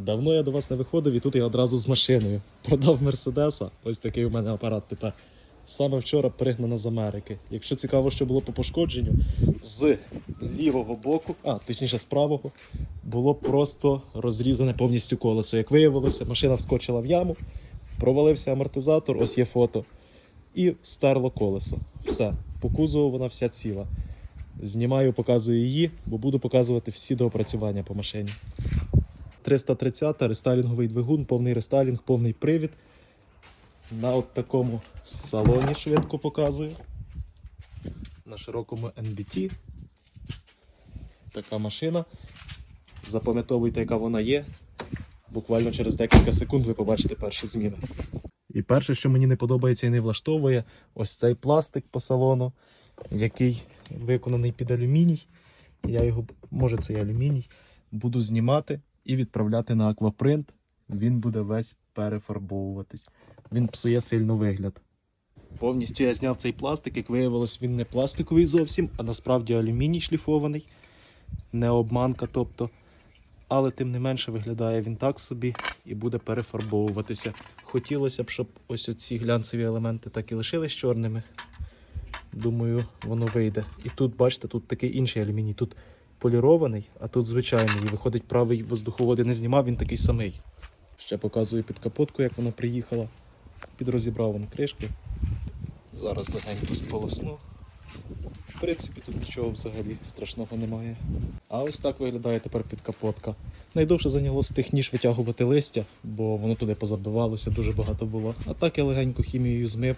Давно я до вас не виходив, і тут я одразу з машиною. Продав Мерседеса. Ось такий у мене апарат тепер. Саме вчора пригнано з Америки. Якщо цікаво, що було по пошкодженню, з лівого боку, а точніше з правого, було просто розрізане повністю колесо. Як виявилося, машина вскочила в яму, провалився амортизатор, ось є фото, і стерло колесо. Все. По кузову вона вся ціла. Знімаю, показую її, бо буду показувати всі доопрацювання по машині. 330 рестайлінговий двигун, повний рестайлінг, повний привід. На от такому салоні швидко показую. На широкому NBT. Така машина. Запам'ятовуйте, яка вона є. Буквально через декілька секунд ви побачите перші зміни. І перше, що мені не подобається і не влаштовує, ось цей пластик по салону, який виконаний під алюміній. Я його, може це і алюміній, буду знімати і відправляти на аквапринт. Він буде весь перефарбовуватись. Він псує сильно вигляд. Повністю я зняв цей пластик, як виявилось, він не пластиковий зовсім, а насправді алюміній шліфований, не обманка, тобто. Але тим не менше виглядає він так собі і буде перефарбовуватися. Хотілося б, щоб ось оці глянцеві елементи так і лишились чорними. Думаю, воно вийде. І тут, бачите, тут такий інший алюміній. Тут полірований, а тут звичайний. І виходить, правий воздуховод я не знімав, він такий самий. Ще показую під капотку, як вона приїхала. Підрозібрав вон кришки. Зараз легенько сполосну. В принципі, тут нічого взагалі страшного немає. А ось так виглядає тепер підкапотка. Найдовше зайняло з тих ніж витягувати листя, бо воно туди позабивалося, дуже багато було. А так я легенько хімією змив,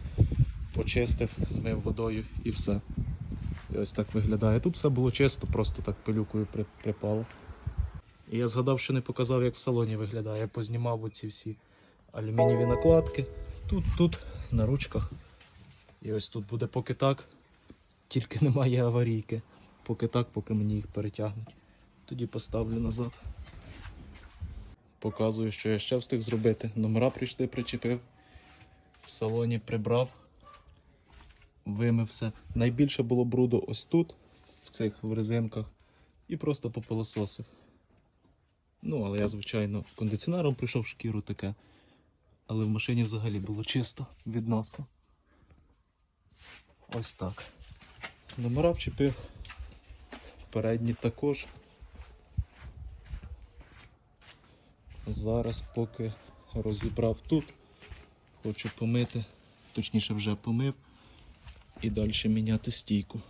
почистив, змив водою і все. Ось так виглядає. Тут все було чисто, просто так пилюкою припало. І я згадав, що не показав, як в салоні виглядає. Я познімав оці всі алюмінієві накладки. Тут, тут, на ручках. І ось тут буде поки так. Тільки немає аварійки. Поки так, поки мені їх перетягнуть. Тоді поставлю назад. Показую, що я ще встиг зробити. Номера прийшли, причепив. В салоні прибрав. Вимив все. Найбільше було бруду ось тут, в цих в резинках, і просто попилососив. Ну, але я, звичайно, кондиціонером прийшов шкіру таке. Але в машині взагалі було чисто відносно. Ось так. Номера вчепив. Передні також. Зараз, поки розібрав тут, хочу помити, точніше вже помив і далі міняти стійку.